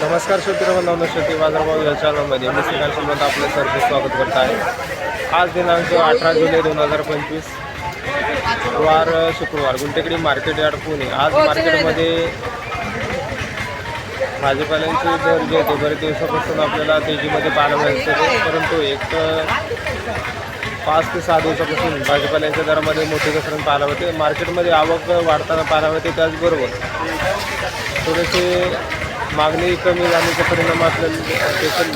नमस्कार शेतकरी बांधवांनो शेती बाजारभाव या चॅनलमध्ये मी श्रीकांत सुमंत आपलं सरचे स्वागत करत आहे. आज दिनांक अठरा जुलै दोन हजार पंचवीस वार शुक्रवार गुंटेकडी मार्केट यार्ड पुणे. आज मार्केटमध्ये भाजीपाल्यांचे दर जे होते बरेच दिवसापासून आपल्याला तेजीमध्ये पाहायला मिळत. होते परंतु एक पाच ते सहा दिवसापासून भाजीपाल्यांच्या दरामध्ये मोठी घसरण पाहायला होते मार्केटमध्ये आवक वाढताना पाहायला होते त्याचबरोबर थोडेसे मागणी कमी झाल्याचा परिणाम असलेले देखील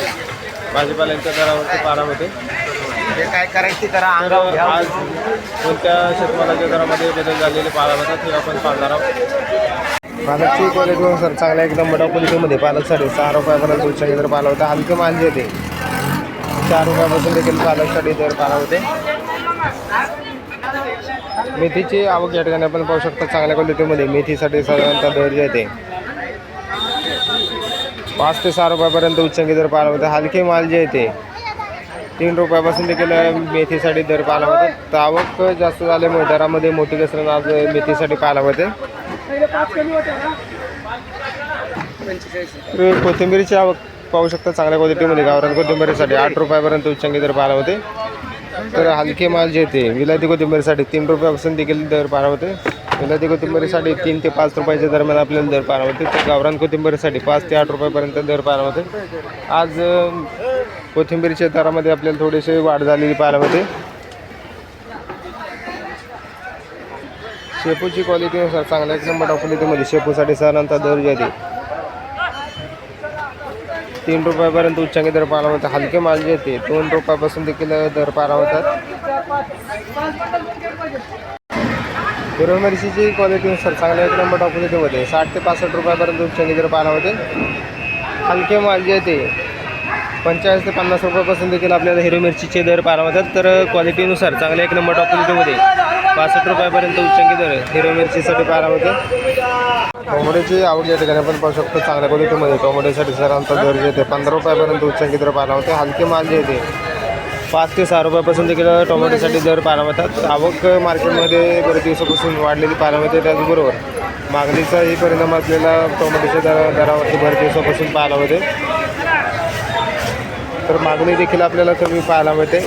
भाजीपाल्यांच्या दरावरती पाहायला होते. जे काय करायची करा तर अंगावर घ्या. आज कोणत्या शेतमालाच्या दरामध्ये बदल झालेले पाहायला होतात हे आपण पाहणार आहोत. पालकची क्वालिटीनुसार चांगल्या एकदम मोठ्या क्वालिटीमध्ये पालक साडे. सहा रुपयापर्यंत उच्चांकी दर पाहिला होता. हलके माल जे ते चार रुपयापासून देखील पालकसाठी दर पाहिला होते. मेथीची आवक या ठिकाणी आपण पाहू शकता चांगल्या क्वालिटीमध्ये मेथीसाठी साधारणतः दर जे आहे ते पाच ते सहा रुपयापर्यंत उच्चांकी दर पाहिला होता. हलके माल जे आहे ते तीन रुपयापासून देखील मेथीसाठी दर पाहायला होते. तर आवक जास्त झाल्यामुळे दरामध्ये मोठी घसरण आज मेथीसाठी पाहायला होते. तर कोथिंबीरची आवक पाहू शकता चांगल्या क्वालिटीमध्ये गावरान कोथिंबीरीसाठी आठ रुपयापर्यंत उच्चांकी दर पाहायला होते. तर हलके माल जे ते विलायती कोथिंबीरीसाठी तीन रुपयापासून देखील दर पाहायला होते. गलती कोथिंबीरीसाठी तीन ते पाच रुपयाच्या दरम्यान आपल्याला दर पाहायला होते तर गावरान कोथिंबीरीसाठी पाच ते आठ रुपयापर्यंत दर पाहायला होते आज कोथिंबीरीच्या दरामध्ये आपल्याला थोडीशी वाढ झालेली पाहायला होते शेपूची क्वालिटीनुसार चांगल्या एक नंबर क्वालिटीमध्ये शेपूसाठी साधारणतः दर जाते तीन रुपयापर्यंत उच्चांकी दर पाहायला होता हलके माल जे येते दोन रुपयापासून देखील दर पाहायला होतात हिरवी मिरचीची क्वालिटीनुसार चांगल्या एक नंबर क्वालिटीमध्ये साठ ते पासष्ट रुपयापर्यंत उच्चांकी जर पाहायला होते. हलके माल जे ते पंचेचाळीस ते पन्नास रुपयापासून देखील आपल्याला हिरव मिरचीचे दर पाहायला होतात तर क्वालिटीनुसार चांगल्या एक नंबर क्वालिटीमध्ये पासष्ट रुपयापर्यंत उच्चांकी दर हिरव मिरचीसाठी पाहायला होते टोमॅटोची आवड या ठिकाणी आपण पाहू शकतो. चांगल्या क्वालिटीमध्ये टोमॅटोसाठी सरांचा दर जे ते पंधरा रुपयापर्यंत उच्चांकी दर पाहायला होते हलके माल जे ते पाच ते सहा रुपयापासून देखील टोमॅटोसाठी दर पाहायला आवक मार्केटमध्ये बरेच दिवसापासून वाढलेली पाहायला त्याचबरोबर मागणीचाही परिणाम आपल्याला टोमॅटोच्या दर दरावरती बरेच दिवसापासून पाहायला होते तर मागणी देखील आपल्याला कमी पाहायला मिळते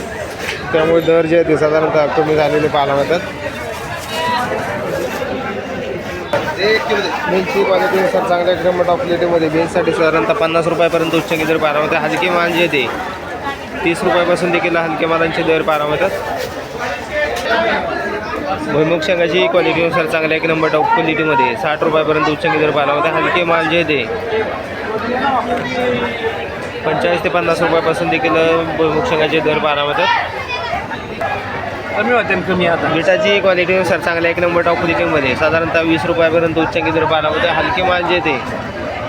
त्यामुळे दर जे आहेत ते साधारणतः कमी झालेले पाहायला मिळतात बेलची क्वालिटीनुसार चांगल्या एकदम टॉप क्वालिटीमध्ये बेलसाठी साधारणतः पन्नास रुपयापर्यंत उच्च दर पाहायला मिळते हलकी माल जे ते तीस रुपयापासून देखील हलके मालांचे दर पाहायला मिळतात. भुईमुग शेंगाची क्वालिटीनुसार चांगल्या एक नंबर टॉप क्वालिटीमध्ये साठ रुपयापर्यंत उच्चांकी दर पाहायला होते हलके माल जे ते पंचेचाळीस ते पन्नास रुपयापासून देखील भुईमुग शेंगाचे दर पाहायला मिळतात. कमी होते कमी आता. मिठाची क्वालिटीनुसार चांगल्या एक नंबर टॉप क्वालिटीमध्ये साधारणतः वीस रुपयापर्यंत उच्चांकी दर होते हलके माल जे ते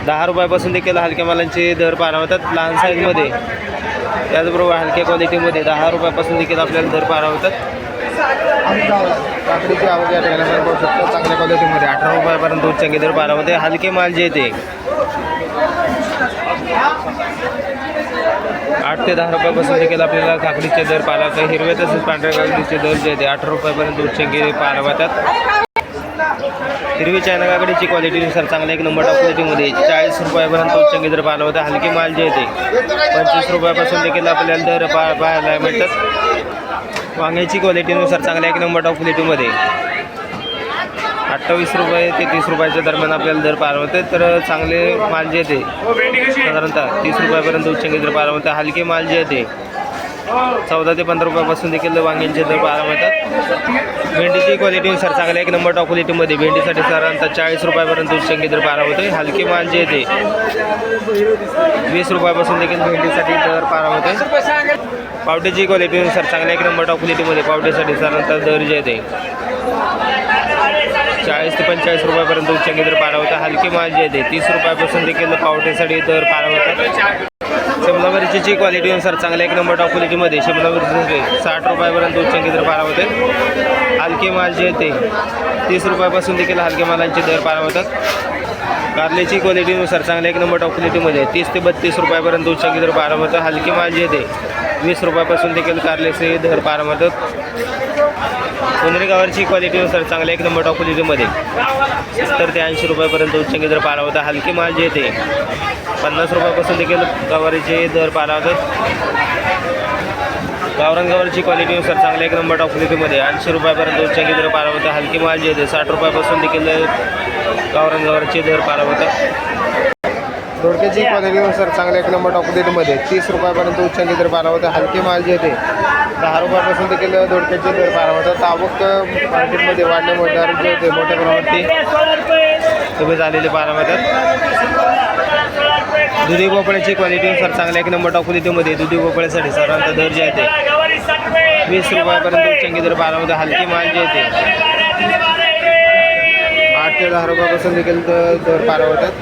दहा रुपयापासून देखील हलक्या मालांचे दर होतात लहान साईजमध्ये त्याचबरोबर हलक्या क्वालिटीमध्ये दहा रुपयापासून देखील आपल्याला दर पारा होतात काकडीची आवक या ठिकाणी आपण पाहू शकतो. चांगल्या क्वालिटीमध्ये अठरा रुपयापर्यंत उच्चांकी दर पाहायला होते हलके माल जे ते आठ ते दहा रुपयापासून देखील आपल्याला काकडीचे दर पाहायला होतात हिरव्या तसेच पांढऱ्या काकडीचे दर जे येते ते अठरा रुपयापर्यंत उच्चांकी पाहायला होतात हिरवी चायना क्वालिटीनुसार चांगल्या एक नंबर टॉप क्वालिटीमध्ये चाळीस रुपयापर्यंत उच्चंगी जर पाहायला होता हलके माल जे येते. पंचवीस रुपयापासून देखील आपल्याला दर पा पाहायला मिळतात. वांग्याची क्वालिटीनुसार चांगल्या एक नंबर टॉप क्वालिटीमध्ये अठ्ठावीस रुपये ते तीस रुपयाच्या दरम्यान आपल्याला दर पाहायला होते तर चांगले माल जे येते. साधारणतः तीस रुपयापर्यंत उच्चंगी जर पाहायला होते हलके माल जे येते. चौदा ते पंधरा रुपयापासून देखील वांग्यांचे दर पाहायला मिळतात. भेंडीची क्वालिटीनुसार चांगल्या एक नंबर टॉप क्वालिटीमध्ये भेंडीसाठी साधारणतः चाळीस रुपयापर्यंत उच्चांकी दर पाहायला होते हलके माल जे ते वीस रुपयापासून देखील भेंडीसाठी दर पाहायला होते पावट्याची क्वालिटीनुसार चांगल्या एक नंबर टॉप क्वालिटीमध्ये पावट्यासाठी साधारणतः दर जे येते ते चाळीस ते पंचेचाळीस रुपयापर्यंत उच्चांकी दर पारा होता हलके माल जे आहे ते तीस रुपयापासून देखील पावट्यासाठी दर पारा होतात शिमला मिरचीची क्वालिटीनुसार चांगल्या एक नंबर टॉप क्वालिटीमध्ये शिमला मिरची साठ रुपयापर्यंत उच्चांकी दर पारा होते हलके माल जे ते तीस रुपयापासून देखील हलके मालांचे दर पारा होतात. कारल्याची क्वालिटीनुसार चांगल्या एक नंबर टॉप क्वालिटीमध्ये तीस ते बत्तीस रुपयापर्यंत उच्चांकी दर पारा होतं हलके माल जे ते वीस रुपयापासून देखील कारल्याचे दर पारा होतात. सोनेरी गावाची क्वालिटीनुसार चांगल्या एक नंबर टॉप क्वालिटीमध्ये सत्तर ते ऐंशी रुपयापर्यंत उच्चांकी दर पाला होता हलकी माल जे येते पन्नास रुपयापासून देखील गवारीचे दर पाला होतात गावरान गवारची क्वालिटीनुसार चांगल्या एक नंबर टॉप क्वालिटीमध्ये ऐंशी रुपयापर्यंत उच्चांकी दर पाला होता हलकी माल जे येते साठ रुपयापासून देखील गावरान दर पाला होतात दोडक्याची क्वालिटीनुसार चांगल्या एक नंबर टॉप क्वालिटीमध्ये तीस रुपयापर्यंत उच्चांकी दर पाला होता हलकी माल जे येते दहा रुपयापासून देखील दोडक्याचे दर पाला होतात आवक मार्केटमध्ये वाढल्यामुळे दर जे होते मोठ्या प्रमाणावरती तुम्ही झालेले बारा मिळतात दुधी भोपळ्याची क्वालिटीनुसार चांगल्या एक नंबर टॉप क्वालिटीमध्ये दुधी भोपळ्यासाठी सर्वांचा दर जे आहे ते वीस रुपयापर्यंत चंगी दर पाहायला हलकी माल जे येते आठ ते दहा रुपयापासून देखील दर पारा होतात.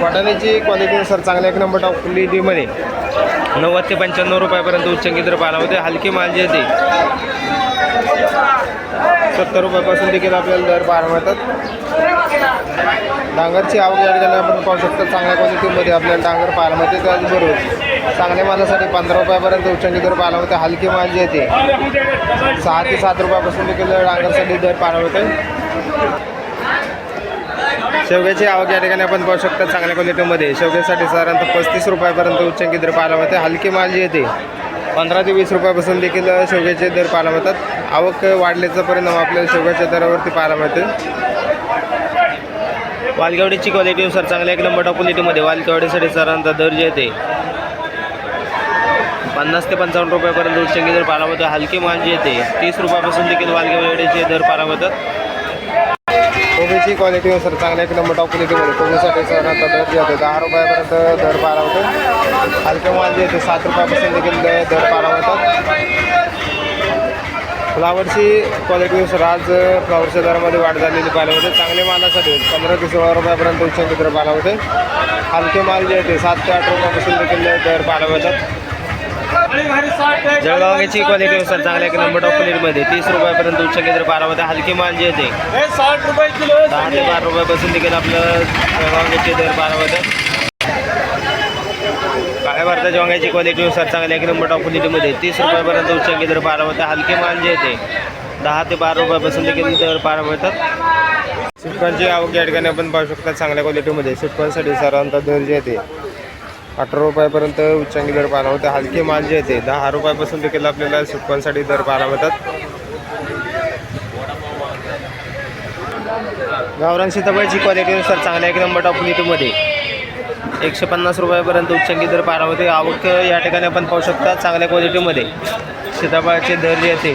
वाटाण्याची क्वालिटीनुसार चांगल्या एक नंबर टॉप क्वालिटीमध्ये नव्वद ते पंच्याण्णव रुपयापर्यंत उच्चांकी दर पाला होते. हलकी माल जे येते सत्तर रुपयापासून देखील आपल्याला दर पाहायला मिळतात. डांगरची आवक या ठिकाणी आपण पाहू शकतो. चांगल्या क्वालिटीमध्ये आपल्याला डांगर पाहायला मिळते. त्याचबरोबर चांगल्या मालासाठी पंधरा रुपयापर्यंत उच्चांकी दर पाहायला होते हलकी माल जे येते सहा ते सात रुपयापासून देखील डांगरसाठी दर पाहायला होते शेवग्याची आवक या ठिकाणी आपण पाहू शकता चांगल्या क्वालिटीमध्ये. शेवग्यासाठी साधारणतः पस्तीस रुपयापर्यंत उच्चांकी दर पाहायला मिळते. हलकी माल येते पंधरा ते वीस रुपयापासून देखील शेवग्याचे दर पाहायला मिळतात. आवक वाढल्याचा परिणाम आपल्याला शेवग्याच्या दरावरती पाहायला मिळते. वालगवडीची क्वालिटीनुसार चांगल्या एक नंबर टॉप क्वालिटीमध्ये वालगवडीसाठी साधारणतः दर जे येते पन्नास ते पंचावन्न रुपयापर्यंत उच्चांकी दर पाहायला मिळतो. हलकी माल येते तीस रुपयापासून देखील वालगवडीचे दर पाहायला मिळतात. कोबीची क्वालिटीनुसार चांगल्या एक नंबर टॉप क्वालिटीमध्ये सर तंत्र दर जे होते दहा रुपयापर्यंत दर पाहायला होतो. हलके माल जे येते सात रुपयापासून देखील दर पाहायला होतात. फ्लावरची क्वालिटीनुसार आज फ्लावरच्या दरामध्ये वाढ झालेली पाहायला होते चांगले मालासाठी पंधरा ते सोळा रुपयापर्यंत उच्चांकी दर पाहायला होते. हलके माल जे येते सात ते आठ रुपयापासून देखील दर पाहायला होतात जळगावची क्वालिटीनुसार चांगल्या एक नंबर टॉप क्वालिटीमध्ये तीस रुपयापर्यंत उच्चांकी दर पाहायला होते हलके माल जे येते साठ रुपये किलो दहा ते बारा रुपयापासून देखील आपलं वांग्याचे दर बारा होतं काळ्या भारताच्या वांग्याची क्वालिटीनुसार चांगल्या एक नंबर टॉप क्वालिटीमध्ये तीस रुपयापर्यंत उच्चांकी दर बारा होतं हलके माल जे येते. दहा ते बारा रुपयापासून देखील दर बारा मिळतात सिटकॉनची आवक या ठिकाणी आपण पाहू शकता चांगल्या क्वालिटीमध्ये सिटकॉनसाठी साधारणतः दर जे येते. अठरा रुपयापर्यंत उच्चांकी दर पाहायला होते. हलके माल जे येते दहा रुपयापासून देखील आपल्याला सुक्कांसाठी दर पाहायला मिळतात. गावरान सीताफळाची क्वालिटीनुसार चांगल्या एक नंबर टॉप क्वालिटीमध्ये एकशे पन्नास रुपयापर्यंत उच्चांकी दर पारा होते. आवक या ठिकाणी आपण पाहू शकता चांगल्या क्वालिटीमध्ये सीताफळाचे दर जे येते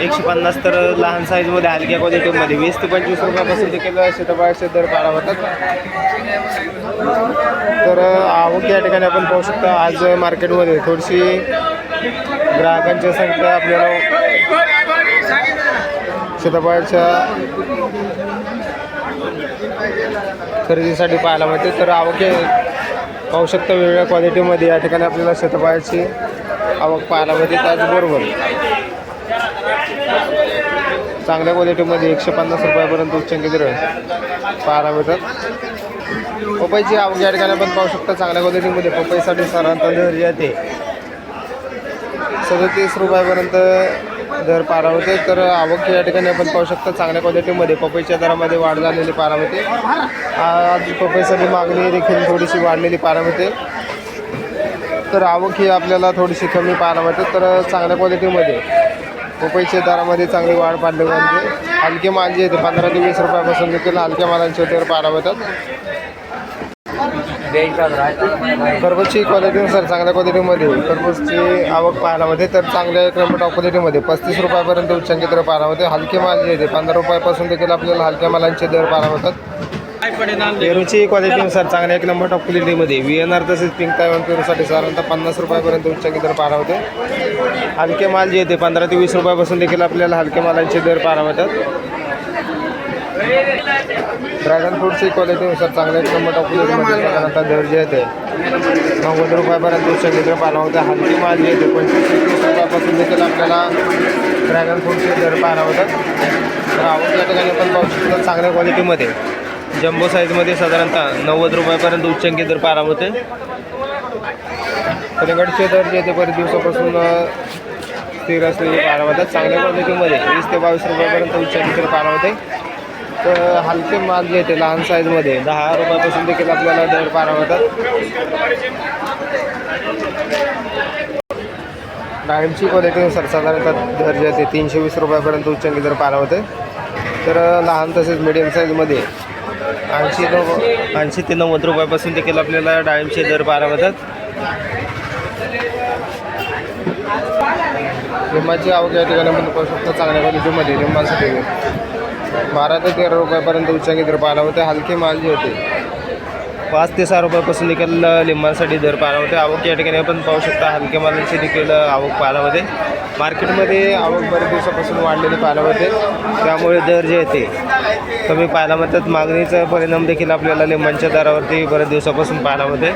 एकशे पन्नास तर लहान साईजमध्ये हलक्या क्वालिटीमध्ये वीस ते पंचवीस रुपयापासून देखील सीताफळाचे दर पाडा होतात. तर आवक या ठिकाणी आपण पाहू शकता आज मार्केटमध्ये थोडीशी ग्राहकांची संख्या आपल्याला सीताफळाच्या खरेदीसाठी पाहायला मिळते. तर आवक पाहू शकता वेगवेगळ्या क्वालिटीमध्ये या ठिकाणी आपल्याला शेतफळाची आवक पाहायला मिळते. त्याचबरोबर चांगल्या क्वालिटीमध्ये एकशे पन्नास रुपयापर्यंत उच्चांकी दर. पाहायला मिळतात. पपईची आवक या ठिकाणी पाहू शकता चांगल्या क्वालिटीमध्ये पपईसाठी साधारणतः दर येते. सदतीस रुपयापर्यंत दर पारा होते तर आवक या ठिकाणी आपण पाहू शकता चांगल्या क्वालिटीमध्ये पपईच्या दरामध्ये वाढ झालेली पारा होते आज पपईसाठी मागणी देखील थोडीशी वाढलेली पारा होते तर आवक ही आपल्याला थोडीशी कमी पाहायला मिळते. तर चांगल्या क्वालिटीमध्ये पपईच्या दरामध्ये चांगली वाढ पाडली म्हणजे हलके माल जे येते पंधरा ते वीस रुपयापासून देखील हलक्या मालांचे दर पाहायला मिळतात खरबूजची क्वालिटीनुसार चांगल्या क्वालिटीमध्ये खरबूजची आवक पाहायला मिळते तर चांगल्या एक टॉप क्वालिटीमध्ये पस्तीस रुपयापर्यंत उच्चांकी दर पाहायला मिळते हलके माल जे येते पंधरा रुपयापासून देखील आपल्याला हलक्या मालांचे दर पाहायला मिळतात. पेरूची क्वालिटीनुसार चांगल्या एक नंबर टॉप क्वालिटीमध्ये व्ही एन आर तसेच पिंक तायवान पेरूसाठी साधारणतः पन्नास रुपयापर्यंत उच्चांकी दर पाहायला होते हलके माल जे येते पंधरा ते वीस रुपयापासून देखील आपल्याला हलके मालांचे दर पाहायला ड्रॅगन फ्रूटची क्वालिटीनुसार चांगल्या एक नंबर टॉप क्वालिटीमध्ये साधारणतः दर जे येते नव्वद रुपयापर्यंत उच्चांकी दर पाहायला होते हलके माल जे येते पंचवीस तीस रुपयापासून देखील आपल्याला ड्रॅगन फ्रूटचे दर पाहायला होतात तर आवड या ठिकाणी पण पाहू शकतो चांगल्या क्वालिटीमध्ये जम्बो साईजमध्ये साधारणतः नव्वद रुपयापर्यंत उच्चंकी दर पाराम होते. कलिंगडचे दर जे येते बरेच दिवसापासून स्थिर असलेले पाराम होतात चांगल्या क्वालिटीमध्ये वीस ते बावीस रुपयापर्यंत उच्चंकी तर पाराम होते. तर हलके माल जे ते लहान साईजमध्ये दहा रुपयापासून देखील आपल्याला दर पाराम होतात डाळिंबची क्वालिटीनुसार साधारणतः दर जे ते तीनशे वीस रुपयापर्यंत उच्चंकी दर पाराम होते. तर लहान तसेच मिडियम साईजमध्ये ऐंशी नव ऐंशी ते नव्वद रुपयापासून देखील आपल्याला डाळिंबचे दर पाहायला मिळतात. लिंबाची आवक या ठिकाणी आपण पाहू शकतो चांगल्या क्वालिटीमध्ये लिंबासाठी बारा ते तेरा रुपयापर्यंत उच्चांकी दर पाहायला होते हलके माल जे होते पाच ते सहा रुपयापासून देखील लिंबांसाठी दर पाहायला होते आवक या ठिकाणी आपण पाहू शकता हलक्या मालाची देखील आवक पाहायला होते मार्केटमध्ये आवक बऱ्याच दिवसापासून वाढलेली पाहायला होते त्यामुळे दर जे आहे ते कमी पाहायला मिळतात. मागणीचा परिणाम देखील आपल्याला लिंबांच्या दरावरती बऱ्याच दिवसापासून पाहायला होते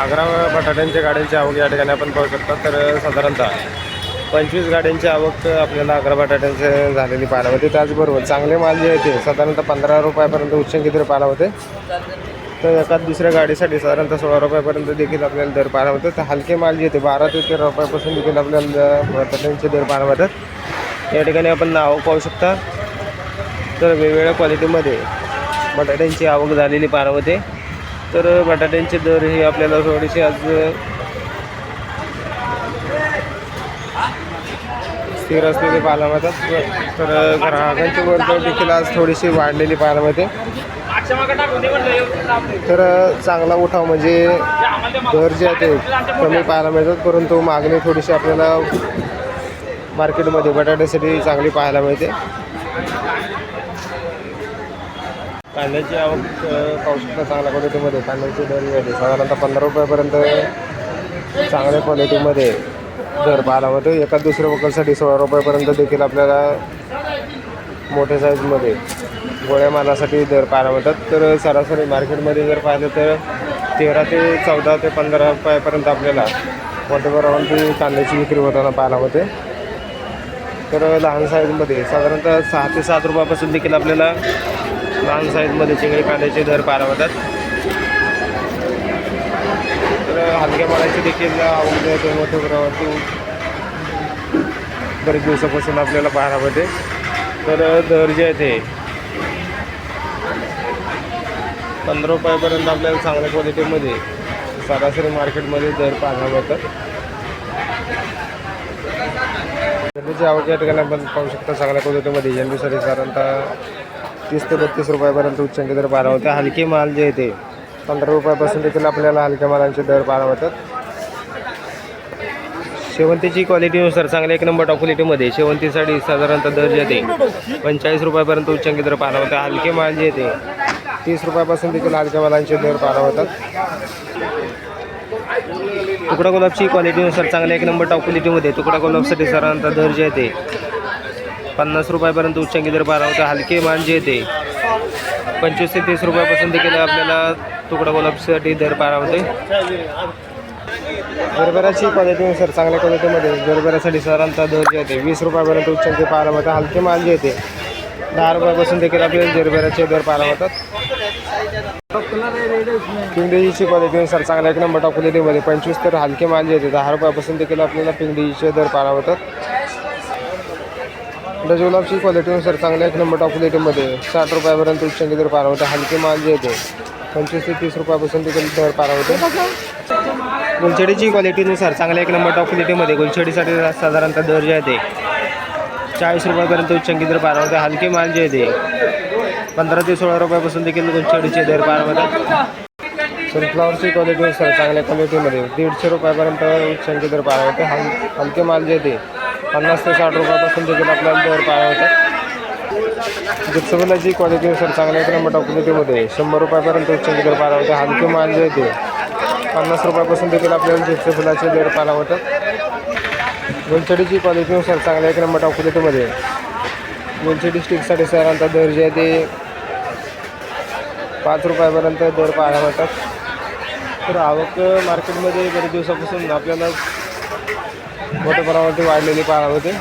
आग्रा बटाट्यांच्या गाड्यांची आवक या ठिकाणी आपण पाहू शकता. तर साधारणतः पंचवीस गाड्यांची आवक आपल्याला अकरा बटाट्यांचे झालेली पाहायला होते त्याचबरोबर चांगले माल जे आहे ते साधारणतः पंधरा रुपयापर्यंत उच्चांकी दर पाहायला होते. तर एका दुसऱ्या गाडीसाठी साधारणतः सोळा रुपयापर्यंत देखील आपल्याला दर पाहायला होते तर हलके माल जे होते बारा ते तेरा रुपयापासून देखील आपल्याला बटाट्यांचे दर पाहायला होतात या ठिकाणी आपण आवक पाहू शकता. तर वेगवेगळ्या क्वालिटीमध्ये बटाट्यांची आवक झालेली पाहायला होते तर बटाट्यांचे दर हे आपल्याला थोडेसे आज स्थिर असलेले पाहायला मिळतात तर ग्राहकांची वर्दळ देखील आज थोडीशी वाढलेली पाहायला मिळते तर चांगला उठाव म्हणजे दर जे आहे ते कमी पाहायला मिळतात परंतु मागणी थोडीशी आपल्याला मार्केटमध्ये बटाट्यासाठी चांगली पाहायला मिळते. कांद्याची आवक पाहू शकता चांगल्या क्वालिटीमध्ये कांद्याची दर मिळते साधारणतः पंधरा रुपयापर्यंत चांगल्या क्वालिटीमध्ये दर पाहायला मिळतो एका दुसऱ्या वकलसाठी सोळा रुपयापर्यंत देखील आपल्याला मोठ्या साईजमध्ये गोळ्या मालासाठी दर पाहायला मिळतात तर सरासरी मार्केटमध्ये जर पाहिलं तर तेरा ते चौदा ते पंधरा रुपयापर्यंत आपल्याला मोठ्या प्रमाणात कांद्याची विक्री होताना पाहायला मिळते. तर लहान साईजमध्ये साधारणतः सहा ते सात रुपयापासून देखील आपल्याला लहान साईजमध्ये चिंगळी कांद्याचे दर पाहायला मिळतात तर हलक्या मालाची देखील आवक जे आहे. ते मोठ्या प्रमाणात बरेच दिवसापासून आपल्याला पाहायला मिळते. तर दर जे आहे ते पंधरा रुपयापर्यंत आपल्याला चांगल्या क्वालिटीमध्ये सरासरी मार्केटमध्ये दर पाहायला मिळतात. झेंडूची आवक या ठिकाणी आपण पाहू शकता चांगल्या क्वालिटीमध्ये झेंडूसाठी साधारणतः तीस ते बत्तीस रुपयापर्यंत उच्चांकी दर पाहायला होते हलके माल जे आहे ते पंधरा रुपयापासून देखील आपल्याला हलक्या मालांचे दर पाहायला होतात शेवंतीची क्वालिटीनुसार चांगल्या एक नंबर टॉप क्वालिटीमध्ये शेवंतीसाठी साधारणतः दर जे पंचेचाळीस रुपयापर्यंत उच्चांकी दर पाहायला होते हलके माल जे येते तीस रुपयापासून देखील हलक्या मालांचे दर पाहायला होतात तुकडा गुलाबची क्वालिटीनुसार चांगल्या एक नंबर टॉप क्वालिटीमध्ये तुकडा गुलाबसाठी साधारणतः दर जे येते पन्नास रुपयापर्यंत उच्चांकी दर पाहायला होतं हलके माल जे येते पंचवीस ते तीस रुपयापासून देखील आपल्याला तुकडा गुलाबसाठी दर पारावते होते गरबराची क्वालिटीनुसार चांगल्या क्वालिटीमध्ये गरबऱ्यासाठी साधारणतः दर जे आहे ते वीस रुपयापर्यंत उच्चांकी पाहायला होतात हलके माल जे येते दहा रुपयापासून देखील आपल्याला जरबेराचे दर पाहायला होतात पिंगडीची क्वालिटीनुसार चांगल्या एक नंबर टॉप क्वालिटीमध्ये पंचवीस तर हलके माल जे येते दहा रुपयापासून देखील आपल्याला पिंगडीचे दर पाहायला होतात डजोलाबची क्वालिटीनुसार चांगल्या एक नंबर टॉप क्वालिटीमध्ये साठ रुपयापर्यंत उच्चांकी दर पार होते. हलके माल जे येते पंचवीस ते तीस रुपयापासून देखील दर पार होते. गुलछडीची क्वालिटीनुसार चांगल्या एक नंबर टॉप क्वालिटीमध्ये गुलछडीसाठी साधारणतः दर जे आहे चाळीस रुपयापर्यंत उच्चांकी दर पार होते. हलके माल जे येते पंधरा ते सोळा रुपयापासून देखील गुलछडीचे दर पाहायला होतात. सनफ्लावरची क्वालिटीनुसार चांगल्या क्वालिटीमध्ये दीडशे रुपयापर्यंत उच्चांकी दर पारा होते. हल हलके माल जे येते पन्नास ते साठ रुपयापासून देखील आपल्याला दर पाहायला होतात क्वालिटी क्वालिटीनुसार चांगल्या एक नंबर टॉप क्वालिटीमध्ये शंभर रुपयापर्यंत उच्च दर पाहायला होते हलकी माल जे आहे पन्नास रुपयापासून देखील आपल्याला जिप्सबिलाचे दर पाहायला होतात गुलछडीची क्वालिटीनुसार चांगल्या एक नंबर टॉप क्वालिटीमध्ये गुलछडी स्टिकसाठी सरांचा दर जे आहे ते पाच रुपयापर्यंत दर पाहायला मिळतात. तर आवक मार्केटमध्ये बरेच दिवसापासून आपल्याला मोठ्या प्रमाणात वाढलेली पाहायला होते.